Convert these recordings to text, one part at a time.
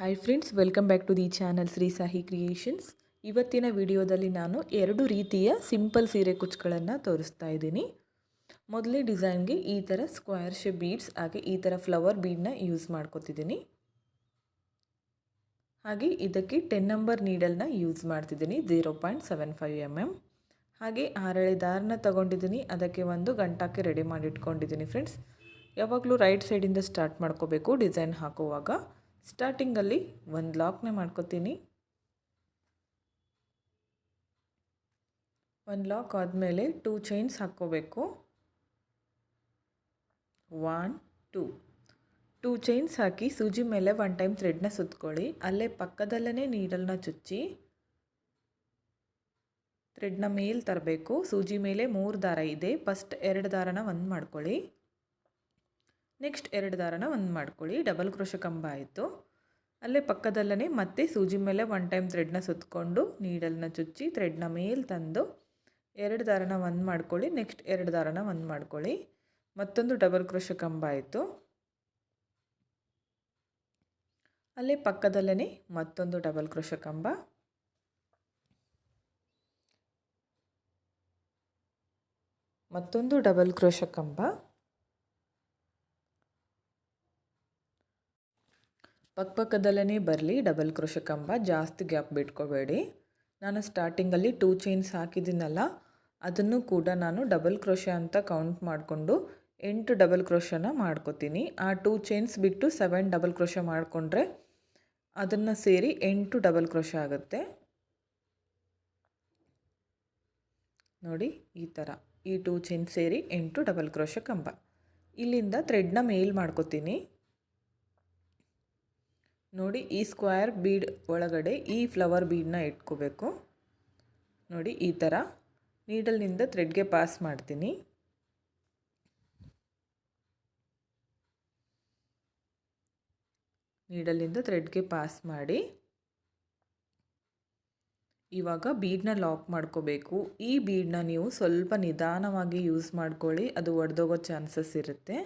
Hi friends welcome back to the channel Shri Sahi creations ಇವತ್ತಿನ ವಿಡಿಯೋದಲ್ಲಿ ನಾನು ಎರಡು ರೀತಿಯ ಸಿಂಪಲ್ ಸೀರೆ ಕುಚ್ಚುಗಳನ್ನು ತೋರಿಸ್ತಾ ಇದ್ದೀನಿ. ಮೊದಲೇ ಡಿಸೈನ್ಗೆ ಈ ಥರ ಸ್ಕ್ವೇರ್ ಶೇಪ್ ಬೀಡ್ಸ್ ಹಾಗೆ ಈ ಥರ ಫ್ಲವರ್ ಬೀಡನ್ನ ಯೂಸ್ ಮಾಡ್ಕೊತಿದ್ದೀನಿ. ಹಾಗೆ ಇದಕ್ಕೆ ಟೆನ್ ನಂಬರ್ ನೀಡಲ್ನ ಯೂಸ್ ಮಾಡ್ತಿದ್ದೀನಿ zero point seven five M M ಹಾಗೆ ಆರಳೆ ದಾರನ ತೊಗೊಂಡಿದ್ದೀನಿ, ಅದಕ್ಕೆ ಒಂದು ಗಂಟಕ್ಕೆ ರೆಡಿ ಮಾಡಿ ಇಟ್ಕೊಂಡಿದ್ದೀನಿ ಫ್ರೆಂಡ್ಸ್ ಯಾವಾಗಲೂ ರೈಟ್ ಸೈಡಿಂದ ಸ್ಟಾರ್ಟ್ ಮಾಡ್ಕೋಬೇಕು ಡಿಸೈನ್ ಹಾಕುವಾಗ. ಸ್ಟಾರ್ಟಿಂಗಲ್ಲಿ ಒಂದು ಲಾಕ್ನೇ ಮಾಡ್ಕೋತೀನಿ. ಒಂದು ಲಾಕ್ ಆದಮೇಲೆ ಟೂ ಚೈನ್ಸ್ ಹಾಕ್ಕೋಬೇಕು. ಒನ್ ಟೂ ಟೂ ಚೈನ್ಸ್ ಹಾಕಿ ಸೂಜಿ ಮೇಲೆ ಒನ್ ಟೈಮ್ ಥ್ರೆಡ್ನ ಸುತ್ಕೊಳ್ಳಿ. ಅಲ್ಲೇ ಪಕ್ಕದಲ್ಲೇ ನೀಡಲ್ನ ಚುಚ್ಚಿ ಥ್ರೆಡ್ನ ಮೇಲೆ ತರಬೇಕು. ಸೂಜಿ ಮೇಲೆ ಮೂರು ದಾರ ಇದೆ. ಫಸ್ಟ್ ಎರಡು ದಾರನ ಒಂದು ಮಾಡ್ಕೊಳ್ಳಿ. ನೆಕ್ಸ್ಟ್ ಎರಡು ದಾರನ ಒಂದು ಮಾಡ್ಕೊಳ್ಳಿ. ಡಬಲ್ ಕ್ರೋಶ ಕಂಬ ಆಯಿತು. ಅಲ್ಲೇ ಪಕ್ಕದಲ್ಲೇ ಮತ್ತೆ ಸೂಜಿ ಮೇಲೆ ಒನ್ ಟೈಮ್ ಥ್ರೆಡ್ನ ಸುತ್ತಕೊಂಡು ನೀಡಲ್ನ ಚುಚ್ಚಿ ಥ್ರೆಡ್ನ ಮೇಲೆ ತಂದು ಎರಡು ದಾರನ ಒಂದು ಮಾಡ್ಕೊಳ್ಳಿ. ನೆಕ್ಸ್ಟ್ ಎರಡು ದಾರನ ಒಂದು ಮಾಡ್ಕೊಳ್ಳಿ. ಮತ್ತೊಂದು ಡಬಲ್ ಕ್ರೋಶ ಕಂಬ ಆಯಿತು. ಅಲ್ಲೇ ಪಕ್ಕದಲ್ಲೇ ಮತ್ತೊಂದು ಡಬಲ್ ಕ್ರೋಶ ಕಂಬ. ಮತ್ತೊಂದು ಡಬಲ್ ಕ್ರೋಶ ಕಂಬ. ಪಕ್ಕಪಕ್ಕದಲ್ಲೇ ಬರಲಿ, ಡಬಲ್ ಕ್ರೋಶ ಕಂಬ ಜಾಸ್ತಿ ಗ್ಯಾಪ್ ಬಿಟ್ಕೋಬೇಡಿ. ನಾನು ಸ್ಟಾರ್ಟಿಂಗಲ್ಲಿ ಟೂ ಚೈನ್ಸ್ ಹಾಕಿದ್ದೀನಲ್ಲ, ಅದನ್ನು ಕೂಡ ನಾನು ಡಬಲ್ ಕ್ರೋಶ ಅಂತ ಕೌಂಟ್ ಮಾಡಿಕೊಂಡು ಎಂಟು ಡಬಲ್ ಕ್ರೋಶನ ಮಾಡ್ಕೋತೀನಿ. ಆ ಟೂ ಚೈನ್ಸ್ ಬಿಟ್ಟು ಸೆವೆನ್ ಡಬಲ್ ಕ್ರೋಶ ಮಾಡಿಕೊಂಡ್ರೆ ಅದನ್ನು ಸೇರಿ ಎಂಟು ಡಬಲ್ ಕ್ರೋಶ ಆಗುತ್ತೆ. ನೋಡಿ, ಈ ಥರ ಈ ಟೂ ಚೈನ್ ಸೇರಿ ಎಂಟು ಡಬಲ್ ಕ್ರೋಶ ಕಂಬ. ಇಲ್ಲಿಂದ ಥ್ರೆಡ್ನ ಮೇಲ್ ಮಾಡ್ಕೋತೀನಿ. ನೋಡಿ ಈ ಸ್ಕ್ವೇರ್ ಬೀಡ್ ಒಳಗಡೆ ಈ ಫ್ಲವರ್ ಬೀಡನ್ನ ಇಟ್ಕೋಬೇಕು. ನೋಡಿ ಈ ಥರ ನೀಡಲ್ನಿಂದ ಥ್ರೆಡ್ಗೆ ಪಾಸ್ ಮಾಡ್ತೀನಿ. ನೀಡಲ್ಲಿಂದ ಥ್ರೆಡ್ಗೆ ಪಾಸ್ ಮಾಡಿ. ಇವಾಗ ಬೀಡನ್ನ ಲಾಕ್ ಮಾಡ್ಕೋಬೇಕು. ಈ ಬೀಡನ್ನ ನೀವು ಸ್ವಲ್ಪ ನಿಧಾನವಾಗಿ ಯೂಸ್ ಮಾಡ್ಕೊಳ್ಳಿ, ಅದು ಒಡೆದೋಗೋ ಚಾನ್ಸಸ್ ಇರುತ್ತೆ.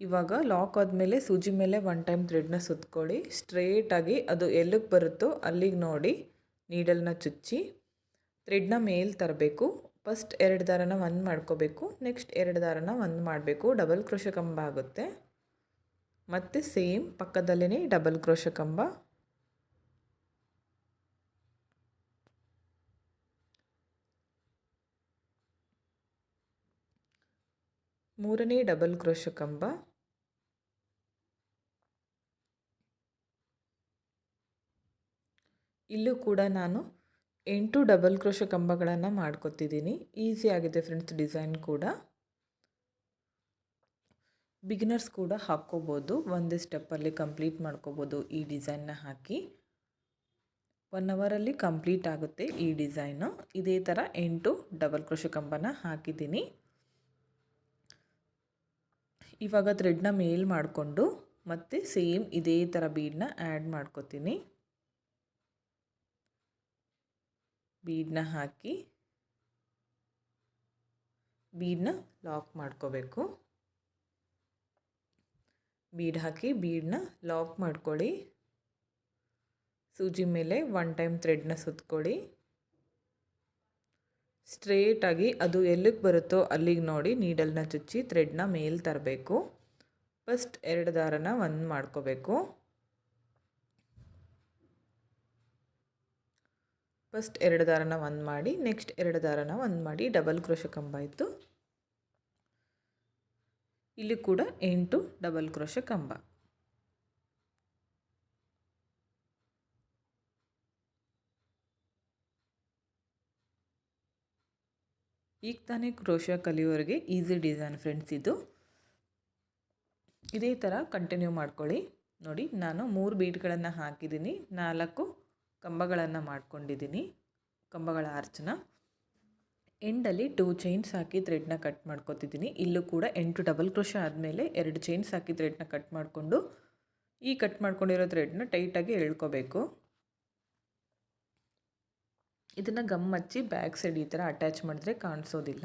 ಇವಾಗ ಲಾಕ್ ಆದಮೇಲೆ ಸೂಜಿ ಮೇಲೆ ಒನ್ ಟೈಮ್ ಥ್ರೆಡ್ನ ಸುತ್ಕೊಳ್ಳಿ. ಸ್ಟ್ರೇಟಾಗಿ ಅದು ಎಲ್ಲಿಗೆ ಬರುತ್ತೋ ಅಲ್ಲಿಗೆ ನೋಡಿ ನೀಡಲ್ನ ಚುಚ್ಚಿ ಥ್ರೆಡ್ನ ಮೇಲೆ ತರಬೇಕು. ಫಸ್ಟ್ ಎರಡು ದಾರನ ಒಂದು ಮಾಡ್ಕೋಬೇಕು. ನೆಕ್ಸ್ಟ್ ಎರಡು ದಾರನ ಒಂದು ಮಾಡಬೇಕು. ಡಬಲ್ ಕ್ರೋಶ ಕಂಬ ಆಗುತ್ತೆ. ಮತ್ತು ಸೇಮ್ ಪಕ್ಕದಲ್ಲೇ ಡಬಲ್ ಕ್ರೋಶ ಕಂಬ. ಮೂರನೇ ಡಬಲ್ ಕ್ರೋಶ ಕಂಬ. ಇಲ್ಲೂ ಕೂಡ ನಾನು ಎಂಟು ಡಬಲ್ ಕ್ರೋಶ ಕಂಬಗಳನ್ನು ಮಾಡ್ಕೊತಿದ್ದೀನಿ. ಈಸಿ ಆಗಿದೆ ಫ್ರೆಂಡ್ಸ್ ಡಿಸೈನ್ ಕೂಡ. ಬಿಗಿನರ್ಸ್ ಕೂಡ ಹಾಕ್ಕೋಬೋದು. ಒಂದೇ ಸ್ಟೆಪ್ಪಲ್ಲಿ ಕಂಪ್ಲೀಟ್ ಮಾಡ್ಕೋಬೋದು ಈ ಡಿಸೈನ್ನ ಹಾಕಿ. ಒನ್ ಅವರಲ್ಲಿ ಕಂಪ್ಲೀಟ್ ಆಗುತ್ತೆ ಈ ಡಿಸೈನು ಇದೇ ಥರ ಎಂಟು ಡಬಲ್ ಕ್ರೋಶ ಕಂಬನ ಹಾಕಿದ್ದೀನಿ. ಇವಾಗ ಥ್ರೆಡ್ನ ಮೇಲ್ ಮಾಡಿಕೊಂಡು ಮತ್ತು ಸೇಮ್ ಇದೇ ಥರ ಬೀಡನ್ನ ಆ್ಯಡ್ ಮಾಡ್ಕೋತೀನಿ. ಬೀಡನ್ನ ಹಾಕಿ ಬೀಡನ್ನ ಲಾಕ್ ಮಾಡ್ಕೋಬೇಕು. ಬೀಡ್ ಹಾಕಿ ಬೀಡನ್ನ ಲಾಕ್ ಮಾಡ್ಕೊಳ್ಳಿ. ಸೂಜಿ ಮೇಲೆ ಒನ್ ಟೈಮ್ ಥ್ರೆಡ್ನ ಸುತ್ಕೊಳ್ಳಿ. ಸ್ಟ್ರೇಟಾಗಿ ಅದು ಎಲ್ಲಿಗೆ ಬರುತ್ತೋ ಅಲ್ಲಿಗೆ ನೋಡಿ ನೀಡಲ್ನ ಚುಚ್ಚಿ ಥ್ರೆಡ್ನ ಮೇಲೆ ತರಬೇಕು. ಫಸ್ಟ್ ಎರಡು ದಾರನ ಒಂದು ಮಾಡ್ಕೋಬೇಕು. ಫಸ್ಟ್ ಎರಡು ದಾರನ ಒಂದು ಮಾಡಿ, ನೆಕ್ಸ್ಟ್ ಎರಡು ದಾರನ ಒಂದು ಮಾಡಿ, ಡಬಲ್ ಕ್ರೋಶ ಕಂಬ ಇಲ್ಲಿ ಕೂಡ ಎಂಟು ಡಬಲ್ ಕ್ರೋಶ ಕಂಬ. ಈಗ ತಾನೇ ಕ್ರೋಶ ಕಲಿಯೋರಿಗೆ ಈಸಿ ಡಿಸೈನ್ ಫ್ರೆಂಡ್ಸ್ ಇದು. ಇದೇ ಥರ ಕಂಟಿನ್ಯೂ ಮಾಡ್ಕೊಳ್ಳಿ. ನೋಡಿ, ನಾನು ಮೂರು ಬೀಟ್ಗಳನ್ನು ಹಾಕಿದ್ದೀನಿ. ನಾಲ್ಕು ಕಂಬಗಳನ್ನು ಮಾಡ್ಕೊಂಡಿದ್ದೀನಿ. ಕಂಬಗಳ ಆರ್ಚನ. ಎಂಡಲ್ಲಿ ಟೂ ಚೈನ್ಸ್ ಹಾಕಿ ಥ್ರೆಡ್ನ ಕಟ್ ಮಾಡ್ಕೊತಿದ್ದೀನಿ. ಇಲ್ಲೂ ಕೂಡ ಎಂಟು ಡಬಲ್ ಕ್ರೋಶ ಆದಮೇಲೆ ಎರಡು ಚೈನ್ಸ್ ಹಾಕಿ ಥ್ರೆಡ್ನ ಕಟ್ ಮಾಡಿಕೊಂಡು, ಈ ಕಟ್ ಮಾಡ್ಕೊಂಡಿರೋ ಥ್ರೆಡ್ನ ಟೈಟಾಗಿ ಎಳ್ಕೋಬೇಕು. ಇದನ್ನು ಗಮ್ ಹಚ್ಚಿ ಬ್ಯಾಕ್ ಸೈಡ್ ಈ ಥರ ಅಟ್ಯಾಚ್ ಮಾಡಿದ್ರೆ ಕಾಣಿಸೋದಿಲ್ಲ.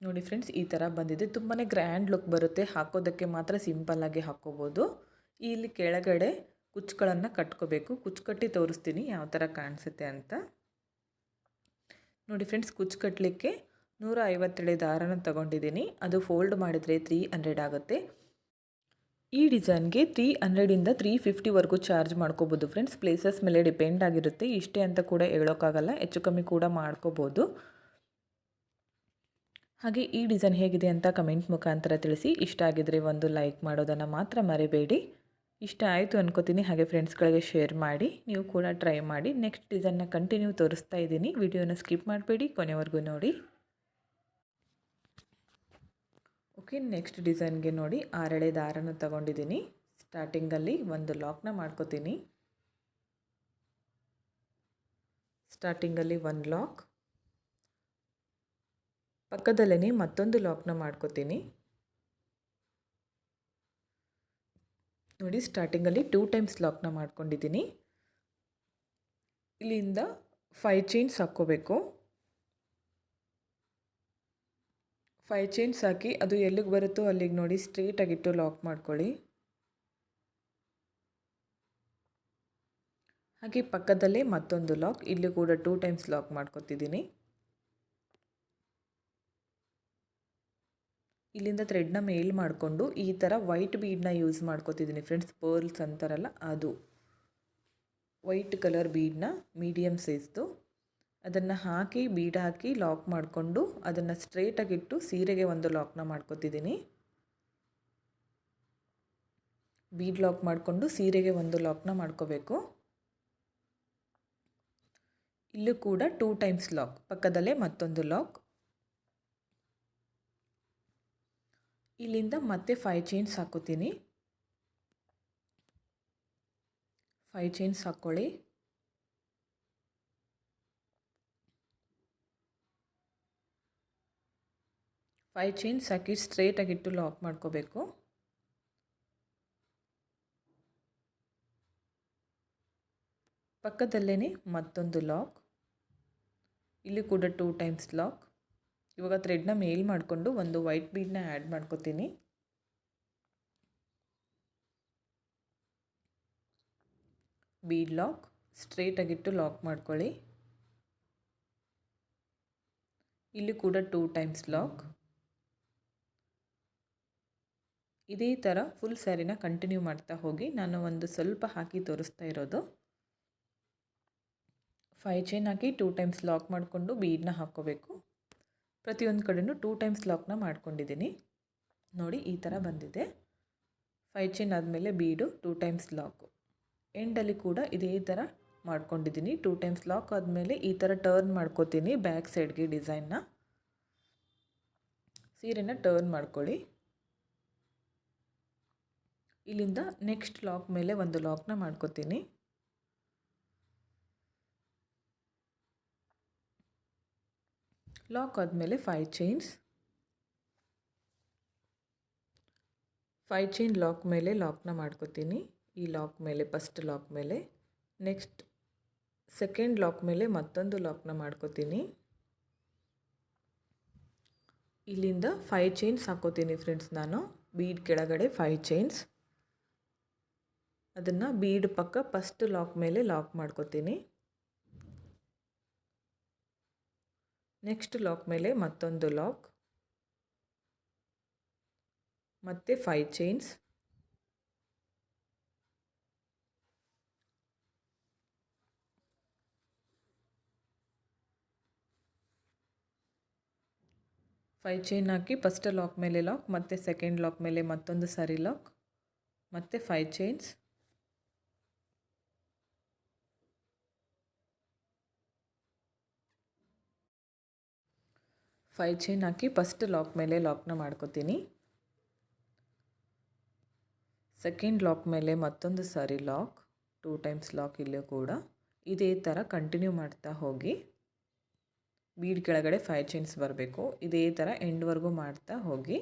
ನೋಡಿ ಫ್ರೆಂಡ್ಸ್, ಈ ಥರ ಬಂದಿದೆ. ತುಂಬಾ ಗ್ರ್ಯಾಂಡ್ ಲುಕ್ ಬರುತ್ತೆ. ಹಾಕೋದಕ್ಕೆ ಮಾತ್ರ ಸಿಂಪಲ್ಲಾಗಿ ಹಾಕ್ಕೋಬೋದು ಇಲ್ಲಿ ಕೆಳಗಡೆ ಕುಚ್ಚುಗಳನ್ನು ಕಟ್ಕೋಬೇಕು. ಕುಚ್ಚು ಕಟ್ಟಿ ತೋರಿಸ್ತೀನಿ ಯಾವ ಥರ ಕಾಣಿಸುತ್ತೆ ಅಂತ. ನೋಡಿ ಫ್ರೆಂಡ್ಸ್ ಕುಚ್ಚು ಕಟ್ಟಲಿಕ್ಕೆ ನೂರ ಐವತ್ತೇಳು ದಾರನ ತಗೊಂಡಿದ್ದೀನಿ. ಅದು ಫೋಲ್ಡ್ ಮಾಡಿದರೆ ತ್ರೀ ಹಂಡ್ರೆಡ್ ಆಗುತ್ತೆ. ಈ ಡಿಸೈನ್ಗೆ ತ್ರೀ ಹಂಡ್ರೆಡಿಂದ ತ್ರೀ ಫಿಫ್ಟಿವರೆಗೂ ಚಾರ್ಜ್ ಮಾಡ್ಕೋಬೋದು ಫ್ರೆಂಡ್ಸ್. ಪ್ಲೇಸಸ್ ಮೇಲೆ ಡಿಪೆಂಡ್ ಆಗಿರುತ್ತೆ. ಇಷ್ಟೇ ಅಂತ ಕೂಡ ಹೇಳೋಕ್ಕಾಗಲ್ಲ. ಹೆಚ್ಚು ಕಮ್ಮಿ ಕೂಡ ಮಾಡ್ಕೋಬೋದು. ಹಾಗೆ ಈ ಡಿಸೈನ್ ಹೇಗಿದೆ ಅಂತ ಕಮೆಂಟ್ ಮುಖಾಂತರ ತಿಳಿಸಿ. ಇಷ್ಟ ಆಗಿದರೆ ಒಂದು ಲೈಕ್ ಮಾಡೋದನ್ನು ಮಾತ್ರ ಮರಿಬೇಡಿ. ಇಷ್ಟ ಆಯಿತು ಅನ್ಕೋತೀನಿ, ಹಾಗೆ ಫ್ರೆಂಡ್ಸ್ಗಳಿಗೆ ಶೇರ್ ಮಾಡಿ, ನೀವು ಕೂಡ ಟ್ರೈ ಮಾಡಿ. ನೆಕ್ಸ್ಟ್ ಡಿಸೈನ್ನ ಕಂಟಿನ್ಯೂ ತೋರಿಸ್ತಾ ಇದ್ದೀನಿ. ವಿಡಿಯೋನ ಸ್ಕಿಪ್ ಮಾಡಬೇಡಿ, ಕೊನೆವರೆಗೂ ನೋಡಿ. ಓಕೆ ನೆಕ್ಸ್ಟ್ ಡಿಸೈನ್ಗೆ ನೋಡಿ. ಆರಳೆ ದಾರನ ತಗೊಂಡಿದ್ದೀನಿ. ಸ್ಟಾರ್ಟಿಂಗಲ್ಲಿ ಒಂದು ಲಾಕ್ನ ಮಾಡ್ಕೋತೀನಿ. ಸ್ಟಾರ್ಟಿಂಗಲ್ಲಿ ಒಂದು ಲಾಕ್ ಪಕ್ಕದಲ್ಲೇ ಮತ್ತೊಂದು ಲಾಕ್ನ ಮಾಡ್ಕೋತೀನಿ. ನೋಡಿ ಸ್ಟಾರ್ಟಿಂಗಲ್ಲಿ ಟೂ ಟೈಮ್ಸ್ ಲಾಕ್ನ ಮಾಡ್ಕೊಂಡಿದ್ದೀನಿ. ಇಲ್ಲಿಂದ ಫೈ ಚೈನ್ಸ್ ಹಾಕ್ಕೋಬೇಕು. ಫೈವ್ ಚೈನ್ಸ್ ಹಾಕಿ ಅದು ಎಲ್ಲಿಗೆ ಬರುತ್ತೋ ಅಲ್ಲಿಗೆ ನೋಡಿ ಸ್ಟ್ರೇಟಾಗಿಟ್ಟು ಲಾಕ್ ಮಾಡ್ಕೊಳ್ಳಿ. ಹಾಗೆ ಪಕ್ಕದಲ್ಲೇ ಮತ್ತೊಂದು ಲಾಕ್ ಇಲ್ಲಿ ಕೂಡ ಟೂ ಟೈಮ್ಸ್ ಲಾಕ್ ಮಾಡ್ಕೊತಿದ್ದೀನಿ. ಇಲ್ಲಿಂದ ಥ್ರೆಡ್ನ ಮೇಲ್ ಮಾಡಿಕೊಂಡು ಈ ಥರ ವೈಟ್ ಬೀಡನ್ನ ಯೂಸ್ ಮಾಡ್ಕೋತಿದ್ದೀನಿ ಫ್ರೆಂಡ್ಸ್ ಪರ್ಲ್ಸ್ ಅಂತಾರಲ್ಲ ಅದು. ವೈಟ್ ಕಲರ್ ಬೀಡನ್ನ ಮೀಡಿಯಮ್ ಸೈಜ್ದು ಅದನ್ನು ಹಾಕಿ ಬೀಡ್ ಹಾಕಿ ಲಾಕ್ ಮಾಡಿಕೊಂಡು ಅದನ್ನು ಸ್ಟ್ರೇಟಾಗಿಟ್ಟು ಸೀರೆಗೆ ಒಂದು ಲಾಕ್ನ ಮಾಡ್ಕೋತಿದ್ದೀನಿ ಬೀಡ್ ಲಾಕ್ ಮಾಡಿಕೊಂಡು ಸೀರೆಗೆ ಒಂದು ಲಾಕ್ನ ಮಾಡ್ಕೋಬೇಕು. ಇಲ್ಲೂ ಕೂಡ ಟೂ ಟೈಮ್ಸ್ ಲಾಕ್ ಪಕ್ಕದಲ್ಲೇ ಮತ್ತೊಂದು ಲಾಕ್ ಇಲ್ಲಿಂದ ಮತ್ತೆ ಫೈ ಚೈನ್ಸ್ ಹಾಕೋತೀನಿ. ಫೈ ಚೈನ್ಸ್ ಹಾಕ್ಕೊಳ್ಳಿ ಫೈ ಚೈನ್ಸ್ ಹಾಕಿ ಸ್ಟ್ರೇಟಾಗಿಟ್ಟು ಲಾಕ್ ಮಾಡ್ಕೋಬೇಕು. ಪಕ್ಕದಲ್ಲೇ ಮತ್ತೊಂದು ಲಾಕ್ ಇಲ್ಲಿ ಕೂಡ ಟೂ ಟೈಮ್ಸ್ ಲಾಕ್ ಇವಾಗ ಥ್ರೆಡ್ನ ಮೇಲ್ ಮಾಡಿಕೊಂಡು ಒಂದು ವೈಟ್ ಬೀಡನ್ನ ಆ್ಯಡ್ ಮಾಡ್ಕೋತೀನಿ. ಬೀಡ್ ಲಾಕ್ ಸ್ಟ್ರೇಟಾಗಿಟ್ಟು ಲಾಕ್ ಮಾಡ್ಕೊಳ್ಳಿ. ಇಲ್ಲಿ ಕೂಡ ಟೂ ಟೈಮ್ಸ್ ಲಾಕ್ ಇದೇ ಥರ ಫುಲ್ ಸ್ಯಾರಿನ ಕಂಟಿನ್ಯೂ ಮಾಡ್ತಾ ಹೋಗಿ ನಾನು ಒಂದು ಸ್ವಲ್ಪ ಹಾಕಿ ತೋರಿಸ್ತಾ ಇರೋದು. ಫೈ ಚೈನ್ ಹಾಕಿ ಟೂ ಟೈಮ್ಸ್ ಲಾಕ್ ಮಾಡಿಕೊಂಡು ಬೀಡನ್ನ ಹಾಕ್ಕೋಬೇಕು. ಪ್ರತಿಯೊಂದು ಕಡೆಯೂ ಟೂ ಟೈಮ್ಸ್ ಲಾಕ್ನ ಮಾಡ್ಕೊಂಡಿದ್ದೀನಿ ನೋಡಿ ಈ ಥರ ಬಂದಿದೆ. ಫೈ ಚೈನ್ ಆದಮೇಲೆ ಬೀಡು ಟೂ ಟೈಮ್ಸ್ ಲಾಕು ಎಂಡಲ್ಲಿ ಕೂಡ ಇದೇ ಥರ ಮಾಡ್ಕೊಂಡಿದ್ದೀನಿ ಟೂ ಟೈಮ್ಸ್ ಲಾಕ್ ಆದಮೇಲೆ ಈ ಥರ ಟರ್ನ್ ಮಾಡ್ಕೋತೀನಿ ಬ್ಯಾಕ್ ಸೈಡ್ಗೆ ಡಿಸೈನ್ನ ಸೀರೆನ ಟರ್ನ್ ಮಾಡ್ಕೊಳ್ಳಿ. ಇಲ್ಲಿಂದ ನೆಕ್ಸ್ಟ್ ಲಾಕ್ ಮೇಲೆ ಒಂದು ಲಾಕ್ನ ಮಾಡ್ಕೋತೀನಿ. ಲಾಕ್ ಆದಮೇಲೆ five chains five chain lock ಮೇಲೆ ಲಾಕ್ನ ಮಾಡ್ಕೋತೀನಿ. ಈ ಲಾಕ್ ಮೇಲೆ ಫಸ್ಟ್ ಲಾಕ್ ಮೇಲೆ. ನೆಕ್ಸ್ಟ್ ಸೆಕೆಂಡ್ ಲಾಕ್ ಮೇಲೆ ಮತ್ತೊಂದು ಲಾಕ್ನ ಮಾಡ್ಕೋತೀನಿ. ಇಲ್ಲಿಂದ ಫೈವ್ ಚೈನ್ಸ್ ಹಾಕೋತೀನಿ ಫ್ರೆಂಡ್ಸ್ ನಾನು. ಬೀಡ್ ಕೆಳಗಡೆ ಫೈವ್ ಚೈನ್ಸ್ ಅದನ್ನು ಬೀಡ್ ಪಕ್ಕ ಫಸ್ಟ್ ಲಾಕ್ ಮೇಲೆ ಲಾಕ್ ಮಾಡ್ಕೋತೀನಿ. ನೆಕ್ಸ್ಟ್ ಲಾಕ್ ಮೇಲೆ ಮತ್ತೊಂದು ಲಾಕ್ ಮತ್ತೆ ಫೈವ್ ಚೈನ್ಸ್ ಫೈ ಚೈನ್ ಹಾಕಿ ಫಸ್ಟ್ ಲಾಕ್ ಮೇಲೆ ಲಾಕ್ ಮತ್ತು ಸೆಕೆಂಡ್ ಲಾಕ್ ಮೇಲೆ ಮತ್ತೊಂದು ಸಾರಿ ಲಾಕ್ ಮತ್ತೆ ಫೈ ಚೈನ್ಸ್ ಫೈ ಚೈನ್ ಹಾಕಿ ಫಸ್ಟ್ ಲಾಕ್ ಮೇಲೆ ಲಾಕ್ನ ಮಾಡ್ಕೋತೀನಿ. ಸೆಕೆಂಡ್ ಲಾಕ್ ಮೇಲೆ ಮತ್ತೊಂದು ಸಾರಿ ಲಾಕ್ ಟೂ ಟೈಮ್ಸ್ ಲಾಕ್ ಇಲ್ಲೂ ಕೂಡ. ಇದೇ ಥರ ಕಂಟಿನ್ಯೂ ಮಾಡ್ತಾ ಹೋಗಿ. ಬೀಡ್ ಕೆಳಗಡೆ ಫೈವ್ ಚೈನ್ಸ್ ಬರಬೇಕು. ಇದೇ ಥರ ಎಂಡ್ವರೆಗೂ ಮಾಡ್ತಾ ಹೋಗಿ.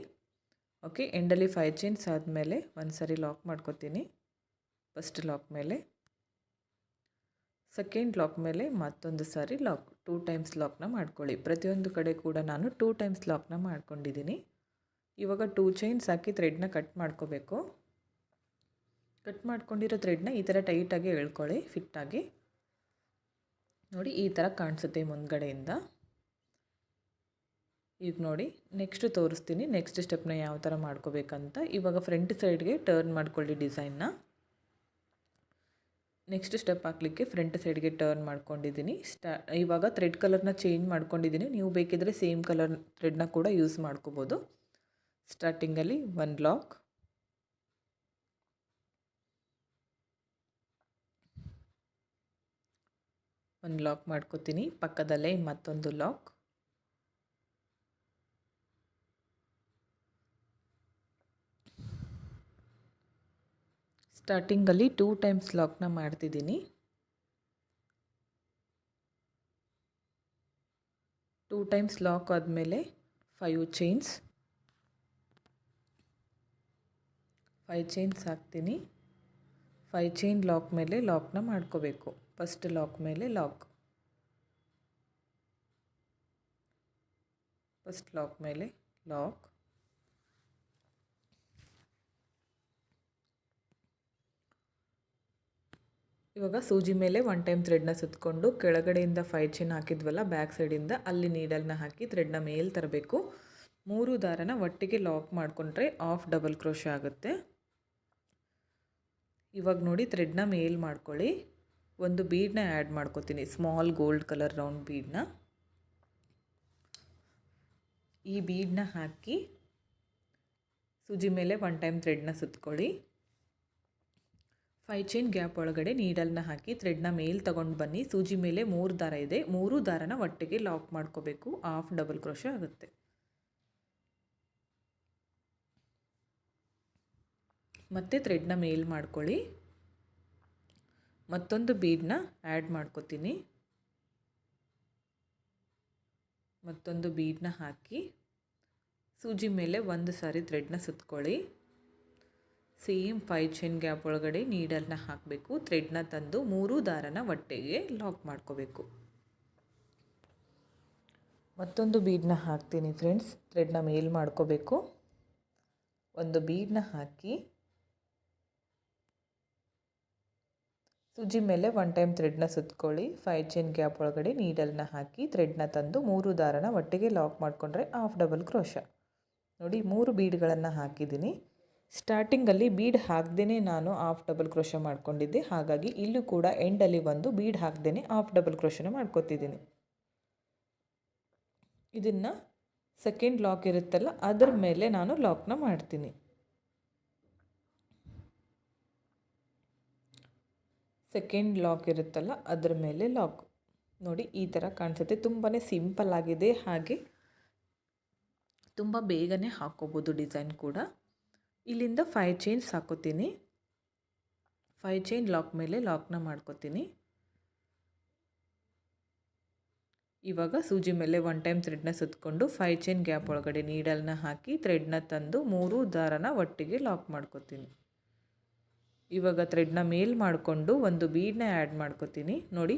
ಓಕೆ ಎಂಡಲ್ಲಿ ಫೈ ಚೈನ್ಸ್ ಆದಮೇಲೆ ಒಂದು ಸಾರಿ ಲಾಕ್ ಮಾಡ್ಕೋತೀನಿ. ಫಸ್ಟ್ ಲಾಕ್ ಮೇಲೆ. ಸೆಕೆಂಡ್ ಲಾಕ್ ಮೇಲೆ ಮತ್ತೊಂದು ಸಾರಿ ಲಾಕ್ ಟೂ ಟೈಮ್ಸ್ ಲಾಕ್ನ ಮಾಡ್ಕೊಳ್ಳಿ. ಪ್ರತಿಯೊಂದು ಕಡೆ ಕೂಡ ನಾನು ಟೂ ಟೈಮ್ಸ್ ಲಾಕ್ನ ಮಾಡ್ಕೊಂಡಿದ್ದೀನಿ. ಇವಾಗ ಟೂ ಚೈನ್ಸ್ ಹಾಕಿ ಥ್ರೆಡ್ನ ಕಟ್ ಮಾಡ್ಕೋಬೇಕು. ಕಟ್ ಮಾಡ್ಕೊಂಡಿರೋ ಥ್ರೆಡ್ನ ಈ ಥರ ಟೈಟಾಗಿ ಎಳ್ಕೊಳ್ಳಿ ಫಿಟ್ಟಾಗಿ ನೋಡಿ ಈ ಥರ ಕಾಣಿಸುತ್ತೆ ಮುಂದ್ಗಡೆಯಿಂದ. ಈಗ ನೋಡಿ ನೆಕ್ಸ್ಟ್ ತೋರಿಸ್ತೀನಿ. ನೆಕ್ಸ್ಟ್ ಸ್ಟೆಪ್ನ ಯಾವ ಥರ ಮಾಡ್ಕೋಬೇಕಂತ. ಇವಾಗ ಫ್ರಂಟ್ ಸೈಡ್ಗೆ ಟರ್ನ್ ಮಾಡ್ಕೊಳ್ಳಿ ಡಿಸೈನ್ನ ನೆಕ್ಸ್ಟ್ ಸ್ಟೆಪ್ ಹಾಕಲಿಕ್ಕೆ ಫ್ರಂಟ್ ಸೈಡ್ಗೆ ಟರ್ನ್ ಮಾಡ್ಕೊಂಡಿದ್ದೀನಿ. ಸ್ಟಾ ಇವಾಗ ಥ್ರೆಡ್ ಕಲರ್ನ ಚೇಂಜ್ ಮಾಡ್ಕೊಂಡಿದ್ದೀನಿ. ನೀವು ಬೇಕಿದ್ದರೆ ಸೇಮ್ ಕಲರ್ ಥ್ರೆಡ್ನ ಕೂಡ ಯೂಸ್ ಮಾಡ್ಕೋಬೋದು. ಸ್ಟಾರ್ಟಿಂಗಲ್ಲಿ ಒನ್ ಲಾಕ್ ಒನ್ ಲಾಕ್ ಮಾಡ್ಕೋತೀನಿ. ಪಕ್ಕದಲ್ಲೇ ಮತ್ತೊಂದು ಲಾಕ್ ಸ್ಟಾರ್ಟಿಂಗಲ್ಲಿ ಟೂ ಟೈಮ್ಸ್ ಲಾಕ್ನ ಮಾಡ್ತಿದ್ದೀನಿ. ಟೂ ಟೈಮ್ಸ್ ಲಾಕ್ ಆದಮೇಲೆ ಫೈವ್ ಚೈನ್ಸ್ ಫೈವ್ ಚೈನ್ಸ್ ಹಾಕ್ತೀನಿ. ಫೈವ್ ಚೈನ್ ಲಾಕ್ ಮೇಲೆ ಲಾಕ್ನ ಮಾಡ್ಕೋಬೇಕು. ಫಸ್ಟ್ ಲಾಕ್ ಮೇಲೆ ಲಾಕ್ ಫಸ್ಟ್ ಲಾಕ್ ಮೇಲೆ ಲಾಕ್ ಇವಾಗ ಸೂಜಿ ಮೇಲೆ ಒನ್ ಟೈಮ್ ಥ್ರೆಡ್ನ ಸುತ್ತಕೊಂಡು ಕೆಳಗಡೆಯಿಂದ ಫೈವ್ ಚೈನ್ ಹಾಕಿದ್ವಲ್ಲ ಬ್ಯಾಕ್ ಸೈಡಿಂದ ಅಲ್ಲಿ ನೀಡಲ್ನ ಹಾಕಿ ಥ್ರೆಡ್ನ ಮೇಲ್ ತರಬೇಕು. ಮೂರು ದಾರನ ಒಟ್ಟಿಗೆ ಲಾಕ್ ಮಾಡಿಕೊಂಡ್ರೆ ಆಫ್ ಡಬಲ್ ಕ್ರೋಶ ಆಗುತ್ತೆ. ಇವಾಗ ನೋಡಿ ಥ್ರೆಡ್ನ ಮೇಲ್ ಮಾಡ್ಕೊಳ್ಳಿ. ಒಂದು ಬೀಡನ್ನ ಆ್ಯಡ್ ಮಾಡ್ಕೋತೀನಿ ಸ್ಮಾಲ್ ಗೋಲ್ಡ್ ಕಲರ್ ರೌಂಡ್ ಬೀಡನ್ನ ಈ ಬೀಡನ್ನ ಹಾಕಿ ಸೂಜಿ ಮೇಲೆ ಒನ್ ಟೈಮ್ ಥ್ರೆಡ್ನ ಸುತ್ಕೊಳ್ಳಿ. ಫೈ ಚೈನ್ ಗ್ಯಾಪ್ ಒಳಗಡೆ ನೀಡಲ್ನ ಹಾಕಿ ಥ್ರೆಡ್ನ ಮೇಲ್ ತಗೊಂಡು ಬನ್ನಿ. ಸೂಜಿ ಮೇಲೆ ಮೂರು ದಾರ ಇದೆ. ಮೂರು ದಾರನ ಒಟ್ಟಿಗೆ ಲಾಕ್ ಮಾಡ್ಕೋಬೇಕು. ಆಫ್ ಡಬಲ್ ಕ್ರೋಶ ಆಗುತ್ತೆ. ಮತ್ತೆ ಥ್ರೆಡ್ನ ಮೇಲ್ ಮಾಡ್ಕೊಳ್ಳಿ. ಮತ್ತೊಂದು ಬೀಡನ್ನ ಆ್ಯಡ್ ಮಾಡ್ಕೋತೀನಿ. ಮತ್ತೊಂದು ಬೀಡನ್ನ ಹಾಕಿ ಸೂಜಿ ಮೇಲೆ ಒಂದು ಸಾರಿ ಥ್ರೆಡ್ನ ಸುತ್ಕೊಳ್ಳಿ. ಸೇಮ್ ಫೈ ಚೈನ್ ಗ್ಯಾಪ್ ಒಳಗಡೆ ನೀಡಲ್ನ ಹಾಕಬೇಕು ಥ್ರೆಡ್ನ ತಂದು ಮೂರು ದಾರನ ಒಟ್ಟಿಗೆ ಲಾಕ್ ಮಾಡ್ಕೋಬೇಕು. ಮತ್ತೊಂದು ಬೀಡನ್ನ ಹಾಕ್ತೀನಿ ಫ್ರೆಂಡ್ಸ್ ಥ್ರೆಡ್ನ ಮೇಲ್ ಮಾಡ್ಕೋಬೇಕು. ಒಂದು ಬೀಡನ್ನ ಹಾಕಿ ಸುಜಿ ಮೇಲೆ ಒನ್ ಟೈಮ್ ಥ್ರೆಡ್ನ ಸುತ್ಕೊಳ್ಳಿ ಫೈ ಚೈನ್ ಗ್ಯಾಪ್ ಒಳಗಡೆ ನೀಡಲ್ನ ಹಾಕಿ ಥ್ರೆಡ್ನ ತಂದು ಮೂರು ದಾರನ ಒಟ್ಟಿಗೆ ಲಾಕ್ ಮಾಡಿಕೊಂಡ್ರೆ ಹಾಫ್ ಡಬಲ್ ಕ್ರೋಶ ನೋಡಿ, ಮೂರು ಬೀಡ್ಗಳನ್ನು ಹಾಕಿದ್ದೀನಿ. ಸ್ಟಾರ್ಟಿಂಗಲ್ಲಿ ಬೀಡ್ ಹಾಕ್ದೇ ನಾನು ಹಾಫ್ ಡಬಲ್ ಕ್ರೋಶ ಮಾಡ್ಕೊಂಡಿದ್ದೆ. ಹಾಗಾಗಿ ಇಲ್ಲೂ ಕೂಡ ಎಂಡಲ್ಲಿ ಒಂದು ಬೀಡ್ ಹಾಕ್ದೇ ಹಾಫ್ ಡಬಲ್ ಕ್ರೋಶನ ಮಾಡ್ಕೊತಿದ್ದೀನಿ. ಇದನ್ನು ಸೆಕೆಂಡ್ ಲಾಕ್ ಇರುತ್ತಲ್ಲ, ಅದರ ಮೇಲೆ ನಾನು ಲಾಕ್ನ ಮಾಡ್ತೀನಿ. ಸೆಕೆಂಡ್ ಲಾಕ್ ಇರುತ್ತಲ್ಲ, ಅದರ ಮೇಲೆ ಲಾಕ್. ನೋಡಿ, ಈ ಥರ ಕಾಣಿಸುತ್ತೆ. ತುಂಬಾ ಸಿಂಪಲ್ ಆಗಿದೆ. ಹಾಗೆ ತುಂಬ ಬೇಗನೆ ಹಾಕೋಬೋದು ಡಿಸೈನ್ ಕೂಡ. ಇಲ್ಲಿಂದ ಫೈವ್ ಚೈನ್ಸ್ ಹಾಕೋತೀನಿ. ಫೈವ್ ಚೈನ್ ಲಾಕ್ ಮೇಲೆ ಲಾಕ್ನ ಮಾಡ್ಕೋತೀನಿ. ಇವಾಗ ಸೂಜಿ ಮೇಲೆ ಒನ್ ಟೈಮ್ ಥ್ರೆಡ್ನ ಸುತ್ತಕೊಂಡು ಫೈವ್ ಚೈನ್ ಗ್ಯಾಪ್ ಒಳಗಡೆ ನೀಡಲ್ನ ಹಾಕಿ ಥ್ರೆಡ್ನ ತಂದು ಮೂರು ದಾರನ ಒಟ್ಟಿಗೆ ಲಾಕ್ ಮಾಡ್ಕೋತೀನಿ. ಇವಾಗ ಥ್ರೆಡ್ನ ಮೇಲ್ ಮಾಡಿಕೊಂಡು ಒಂದು ಬೀಡನ್ನ ಆ್ಯಡ್ ಮಾಡ್ಕೋತೀನಿ. ನೋಡಿ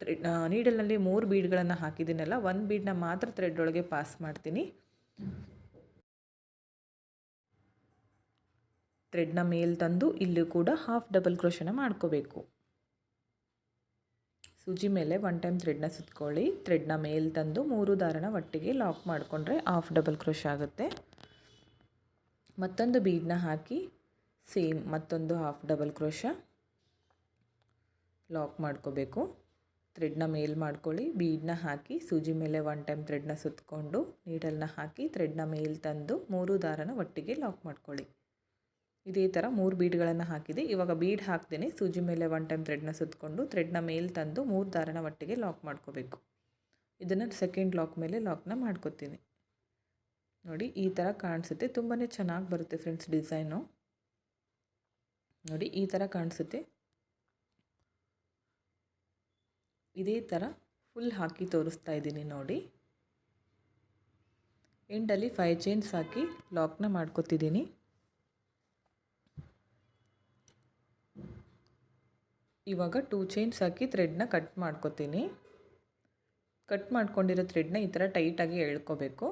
ಥ್ರೆಡ್ ನೀಡಲ್ನಲ್ಲಿ ಮೂರು ಬೀಡ್ಗಳನ್ನು ಹಾಕಿದ್ದೀನಲ್ಲ, ಒಂದು ಬೀಡನ್ನ ಮಾತ್ರ ಥ್ರೆಡ್ ಒಳಗೆ ಪಾಸ್ ಮಾಡ್ತೀನಿ. ಥ್ರೆಡ್ನ ಮೇಲ್ ತಂದು ಇಲ್ಲೂ ಕೂಡ ಹಾಫ್ ಡಬಲ್ ಕ್ರೋಶನ ಮಾಡ್ಕೋಬೇಕು. ಸೂಜಿ ಮೇಲೆ ಒನ್ ಟೈಮ್ ಥ್ರೆಡ್ನ ಸುತ್ಕೊಳ್ಳಿ. ಥ್ರೆಡ್ನ ಮೇಲ್ ತಂದು ಮೂರು ದಾರನ ಒಟ್ಟಿಗೆ ಲಾಕ್ ಮಾಡಿಕೊಂಡ್ರೆ ಹಾಫ್ ಡಬಲ್ ಕ್ರೋಶ್ ಆಗುತ್ತೆ. ಮತ್ತೊಂದು ಬೀಡನ್ನ ಹಾಕಿ ಸೇಮ್ ಮತ್ತೊಂದು ಹಾಫ್ ಡಬಲ್ ಕ್ರೋಶ ಲಾಕ್ ಮಾಡ್ಕೋಬೇಕು. ಥ್ರೆಡ್ನ ಮೇಲ್ ಮಾಡ್ಕೊಳ್ಳಿ. ಬೀಡ್ನ ಹಾಕಿ ಸೂಜಿ ಮೇಲೆ ಒನ್ ಟೈಮ್ ಥ್ರೆಡ್ನ ಸುತ್ತಕೊಂಡು ನೀಡಲ್ನ ಹಾಕಿ ಥ್ರೆಡ್ನ ಮೇಲ್ ತಂದು ಮೂರು ದಾರನ ಒಟ್ಟಿಗೆ ಲಾಕ್ ಮಾಡ್ಕೊಳ್ಳಿ. ಇದೇ ಥರ ಮೂರು ಬೀಡ್ಗಳನ್ನು ಹಾಕಿದೆ. ಇವಾಗ ಬೀಡ್ ಹಾಕ್ದೇನೆ ಸೂಜಿ ಮೇಲೆ ಒನ್ ಟೈಮ್ ಥ್ರೆಡ್ನ ಸುತ್ತಕೊಂಡು ಥ್ರೆಡ್ನ ಮೇಲೆ ತಂದು ಮೂರು ದಾರನ ಒಟ್ಟಿಗೆ ಲಾಕ್ ಮಾಡ್ಕೋಬೇಕು. ಇದನ್ನು ಸೆಕೆಂಡ್ ಲಾಕ್ ಮೇಲೆ ಲಾಕ್ನ ಮಾಡ್ಕೋತೀನಿ. ನೋಡಿ, ಈ ಥರ ಕಾಣಿಸುತ್ತೆ. ತುಂಬಾ ಚೆನ್ನಾಗಿ ಬರುತ್ತೆ ಫ್ರೆಂಡ್ಸ್ ಡಿಸೈನು ನೋಡಿ, ಈ ಥರ ಕಾಣಿಸುತ್ತೆ. ಇದೇ ಥರ ಫುಲ್ ಹಾಕಿ ತೋರಿಸ್ತಾ ಇದ್ದೀನಿ ನೋಡಿ. ಎಂಡಲ್ಲಿ ಫೈವ್ ಚೈನ್ಸ್ ಹಾಕಿ ಲಾಕ್ನ ಮಾಡ್ಕೊತಿದ್ದೀನಿ. ಇವಾಗ ಟೂ ಚೈನ್ಸ್ ಹಾಕಿ ಥ್ರೆಡ್ನ ಕಟ್ ಮಾಡ್ಕೊತೀನಿ. ಕಟ್ ಮಾಡ್ಕೊಂಡಿರೋ ಥ್ರೆಡ್ನ ಈ ಥರ ಟೈಟಾಗಿ ಎಳ್ಕೋಬೇಕು.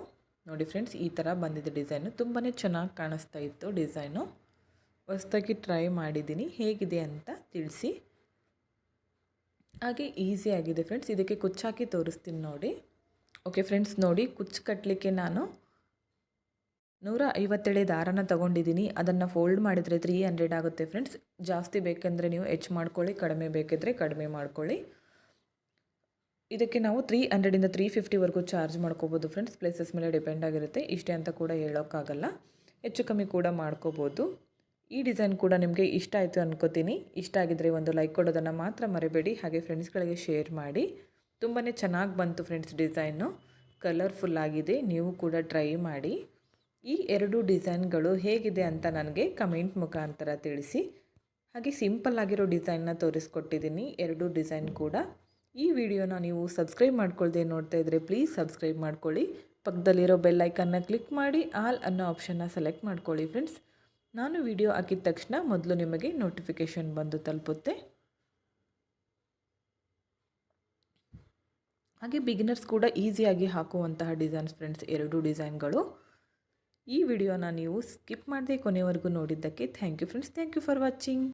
ನೋಡಿ ಫ್ರೆಂಡ್ಸ್ ಈ ಥರ ಬಂದಿದ್ದ ಡಿಸೈನು ತುಂಬಾ ಚೆನ್ನಾಗಿ ಕಾಣಿಸ್ತಾ ಇತ್ತು ಡಿಸೈನು ಹೊಸ್ದಾಗಿ ಟ್ರೈ ಮಾಡಿದ್ದೀನಿ. ಹೇಗಿದೆ ಅಂತ ತಿಳಿಸಿ. ಹಾಗೆ ಈಸಿ ಆಗಿದೆ ಫ್ರೆಂಡ್ಸ್ ಇದಕ್ಕೆ ಕುಚ್ಚಾಕಿ ತೋರಿಸ್ತೀನಿ ನೋಡಿ. ಓಕೆ ಫ್ರೆಂಡ್ಸ್ ನೋಡಿ ಕುಚ್ಚು ಕಟ್ಟಲಿಕ್ಕೆ ನಾನು ನೂರ ಐವತ್ತೇಳೆ ದಾರನ ತೊಗೊಂಡಿದ್ದೀನಿ. ಅದನ್ನು ಫೋಲ್ಡ್ ಮಾಡಿದರೆ ತ್ರೀ ಹಂಡ್ರೆಡ್ ಆಗುತ್ತೆ ಫ್ರೆಂಡ್ಸ್ ಜಾಸ್ತಿ ಬೇಕೆಂದರೆ ನೀವು ಹೆಚ್ಚು ಮಾಡ್ಕೊಳ್ಳಿ, ಕಡಿಮೆ ಬೇಕಿದ್ದರೆ ಕಡಿಮೆ ಮಾಡ್ಕೊಳ್ಳಿ. ಇದಕ್ಕೆ ನಾವು ತ್ರೀ ಹಂಡ್ರೆಡಿಂದ ತ್ರೀ ಫಿಫ್ಟಿವರೆಗೂ ಚಾರ್ಜ್ ಮಾಡ್ಕೋಬೋದು ಫ್ರೆಂಡ್ಸ್ ಪ್ಲೇಸಸ್ ಮೇಲೆ ಡಿಪೆಂಡ್ ಆಗಿರುತ್ತೆ. ಇಷ್ಟೇ ಅಂತ ಕೂಡ ಹೇಳೋಕ್ಕಾಗಲ್ಲ. ಹೆಚ್ಚು ಕಮ್ಮಿ ಕೂಡ ಮಾಡ್ಕೋಬೋದು. ಈ ಡಿಸೈನ್ ಕೂಡ ನಿಮಗೆ ಇಷ್ಟ ಆಯಿತು ಅನ್ಕೋತೀನಿ. ಇಷ್ಟ ಆಗಿದ್ದರೆ ಒಂದು ಲೈಕ್ ಕೊಡೋದನ್ನು ಮಾತ್ರ ಮರಿಬೇಡಿ. ಹಾಗೆ ಫ್ರೆಂಡ್ಸ್ಗಳಿಗೆ ಶೇರ್ ಮಾಡಿ. ತುಂಬಾ ಚೆನ್ನಾಗಿ ಬಂತು ಫ್ರೆಂಡ್ಸ್ ಡಿಸೈನು ಕಲರ್ಫುಲ್ ಆಗಿದೆ. ನೀವು ಕೂಡ ಟ್ರೈ ಮಾಡಿ. ಈ ಎರಡು ಡಿಸೈನ್ಗಳು ಹೇಗಿದೆ ಅಂತ ನನಗೆ ಕಮೆಂಟ್ ಮುಖಾಂತರ ತಿಳಿಸಿ. ಹಾಗೆ ಸಿಂಪಲ್ ಆಗಿರೋ ಡಿಸೈನ್ನ ತೋರಿಸ್ಕೊಟ್ಟಿದ್ದೀನಿ, ಎರಡು ಡಿಸೈನ್ ಕೂಡ. ಈ ವಿಡಿಯೋನ ನೀವು ಸಬ್ಸ್ಕ್ರೈಬ್ ಮಾಡ್ಕೊಳ್ದೆ ನೋಡ್ತಾ ಇದ್ದರೆ ಪ್ಲೀಸ್ ಸಬ್ಸ್ಕ್ರೈಬ್ ಮಾಡ್ಕೊಳ್ಳಿ. ಪಕ್ಕದಲ್ಲಿರೋ ಬೆಲ್ ಐಕನ್ನ ಕ್ಲಿಕ್ ಮಾಡಿ, ಆಲ್ ಅನ್ನೋ ಆಪ್ಷನ್ನ ಸೆಲೆಕ್ಟ್ ಮಾಡ್ಕೊಳ್ಳಿ ಫ್ರೆಂಡ್ಸ್. ನಾನು ವಿಡಿಯೋ ಹಾಕಿದ ತಕ್ಷಣ ಮೊದಲು ನಿಮಗೆ ನೋಟಿಫಿಕೇಷನ್ ಬಂದು ತಲುಪುತ್ತೆ. ಹಾಗೆ ಬಿಗಿನರ್ಸ್ ಕೂಡ ಈಸಿಯಾಗಿ ಹಾಕುವಂತಹ ಡಿಸೈನ್ಸ್ ಫ್ರೆಂಡ್ಸ್, ಎರಡು ಡಿಸೈನ್ಗಳು. ಈ ವಿಡಿಯೋನ ನೀವು ಸ್ಕಿಪ್ ಮಾಡದೆ ಕೊನೆವರೆಗೂ ನೋಡಿದ್ದಕ್ಕೆ thank you friends thank you for watching